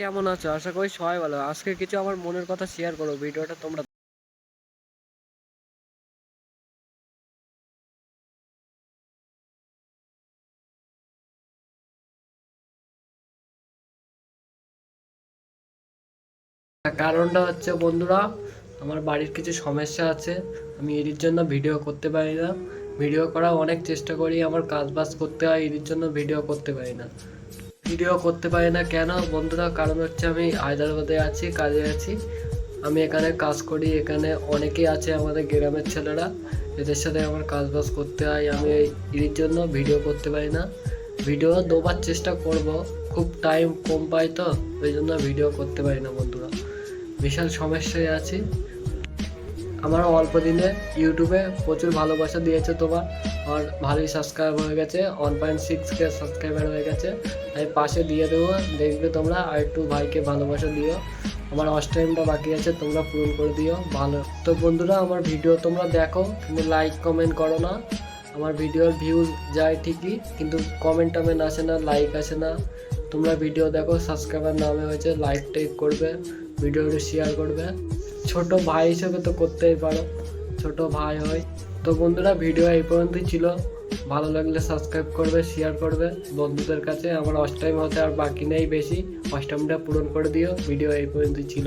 কেমন আছো? আশা করি সবাই ভালো। আজকে কিছু আমার মনের কথা শেয়ার করো, ভিডিওটা তোমরা কারণটা হচ্ছে বন্ধুরা, আমার বাড়ির কিছু সমস্যা আছে, আমি এর জন্য ভিডিও করতে পারি না। ভিডিও করা অনেক চেষ্টা করি, আমার কাজ বাজ করতে হয় এর জন্য ভিডিও করতে পারি না। ভিডিও করতে পারি না। কেন? বন্ধুরা, কারণ হচ্ছে আমি হায়দ্রাবাদে আছি, কাজে আছি। আমি এখানে কাজ করি, এখানে অনেকেই আছে আমাদের গ্রামের ছেলেরা। এদের সাথে আমার কাজ বাজ করতে হয়। আমি এই- জন্য ভিডিও করতে পারি না। ভিডিও দেবার চেষ্টা করব। খুব টাইম কম পাই তো, ওই জন্য ভিডিও করতে পারি না বন্ধুরা। বিশাল সমস্যায় আছি। আমার অল্প দিনে ইউটিউবে প্রচুর ভালোবাসা দিয়েছে তোমার। আর ভালোই সাবস্ক্রাইব হয়ে গেছে one point six K subscriber হয়ে গেছে। আমি পাশে দিয়ে দেবো, দেখবে তোমরা, আর একটু ভাইকে ভালোবাসা দিও। আমার অস টাইমটা বাকি আছে, তোমরা পূরণ করে দিও। ভালো। তো বন্ধুরা, আমার ভিডিও তোমরা দেখো, কিন্তু লাইক কমেন্ট করো না। আমার ভিডিওর ভিউজ যায় ঠিকই, কিন্তু কমেন্ট টমেন্ট আসে না লাইক আসে না। তোমরা ভিডিও দেখো সাবস্ক্রাইবার নামে হয়েছে লাইক টাইক করবে ভিডিওটি শেয়ার করবে। ছোট ভাই হিসেবে তো করতেই পারো, ছোট ভাই হয়। তো বন্ধুরা, ভিডিও এই পর্যন্তই ছিল। ভালো লাগলে সাবস্ক্রাইব করবে শেয়ার করবে। বন্ধুদের কাছে আমার অষ্টম হতে আর বাকি নেই বেশি। অষ্টমটা পূরণ করে দিও। ভিডিও এই পর্যন্তই ছিল।